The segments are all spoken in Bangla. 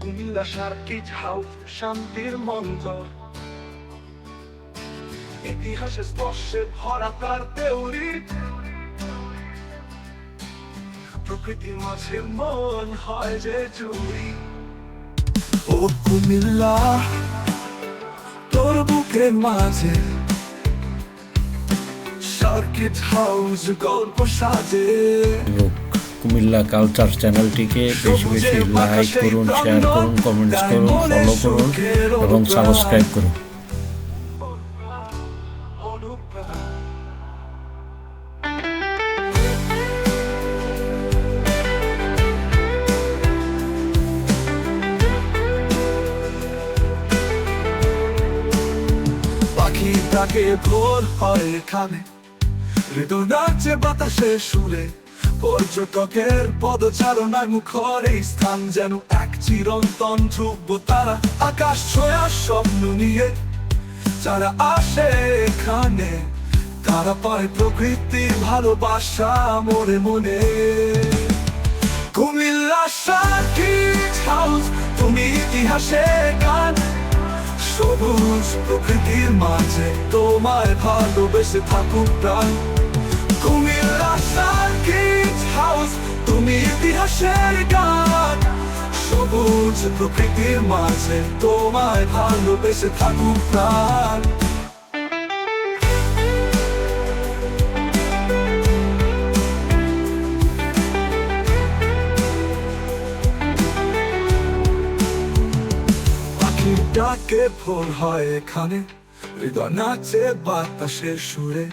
কুমিল্লা সার্কিট হাউস শান্তির মন্ত্র ইতিহাসে স্পর্শে ভরা তার দেউরি। প্রকৃতির মাঝে মন হয় যে চুরি ও কুমিল্লা, তোর বুকের মাঝে সার্কিট হাউস গল্প সাজে। কুমিল্লা কালচার চ্যানেলটিকে বেশি বেশি লাইক করুন শেয়ার করুন কমেন্টস করুন ফলো করুন এবং সাবস্ক্রাইব করুন। পাখি ডাকে ভোর হয় এখানে। নাচে বাতাসে সুরে। পর্যটকের পদচারণায় মুখর এই স্থান যেন এক চিরন্তন ধ্রুব তারা। আকাশ ছোঁয়া স্বপ্ন নিয়ে যারা আসে এখানে, তারা পায় প্রকৃতির ভালোবাসা মনে মনে। কুমিল্লা সার্কিট হাউস, তুমি ইতিহাসে গান। সবুজ প্রকৃতির মাঝে তোমায় ভালোবেসে থাকুক প্রাণ। কুমিল্লা সার্কিট হাউস, তুমি ইতিহাসের গান। সবুজ প্রকৃতির মাঝে তোমায় ভালোবেসে থাকুক প্রাণ। ডাকে ভোর হয় এখানে। হৃদয় সুরে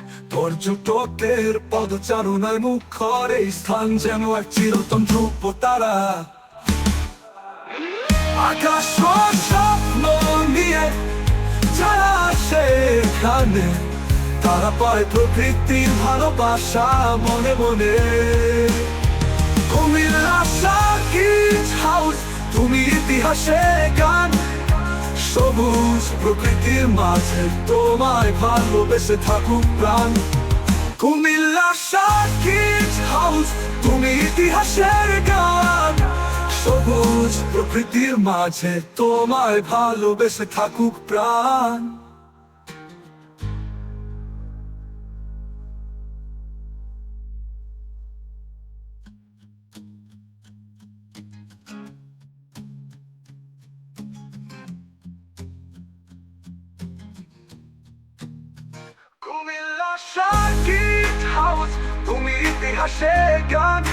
পদচারণায় মুখর এই স্থান যেন এক ধ্রুব তারা। আকাশ স্বপ্ন নিয়ে যারা তারা পায় প্রকৃতির ভালোবাসা মনে মনে। কুমিল্লা সার্কিট হাউস, তুমি ইতিহাসে গান সবুজ প্রকৃতির মাঝে তোমায় ভালোবেসে থাকুক প্রাণ। কুমিল্লা সার্কিট হাউস, তুমি ইতিহাসের গান। সবুজ প্রকৃতির মাঝে তোমায় ভালোবেসে থাকুক প্রাণ। কুমিল্লা সার্কিট হাউস তুমি ইতিহাসে গান।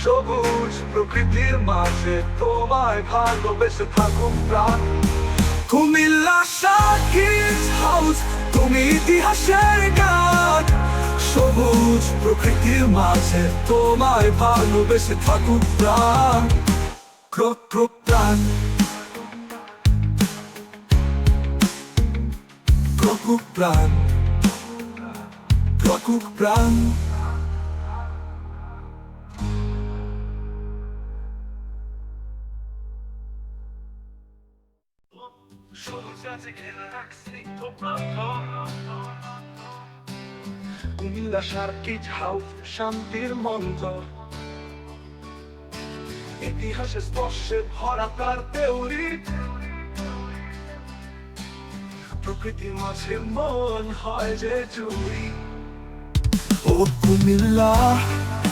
সবুজ প্রকৃতির মাঝে তোমায় ভালোবেসে থাকুক প্রাণ। কুমিল্লা সার্কিট হাউস তুমি ইতিহাসের গান। সবুজ প্রকৃতির মাঝে তোমায় ভালোবেসে থাকুক প্রাণ। প্রাণ প্রাণ। প্রকুক প্রাণ কুমিল্লা সার্কিট হাউস শান্তির মন্ত্র ইতিহাসে স্পর্শে ভরা তার প্রকৃতির মাঝে মন হয় যে চুরি। போக்குமில்லா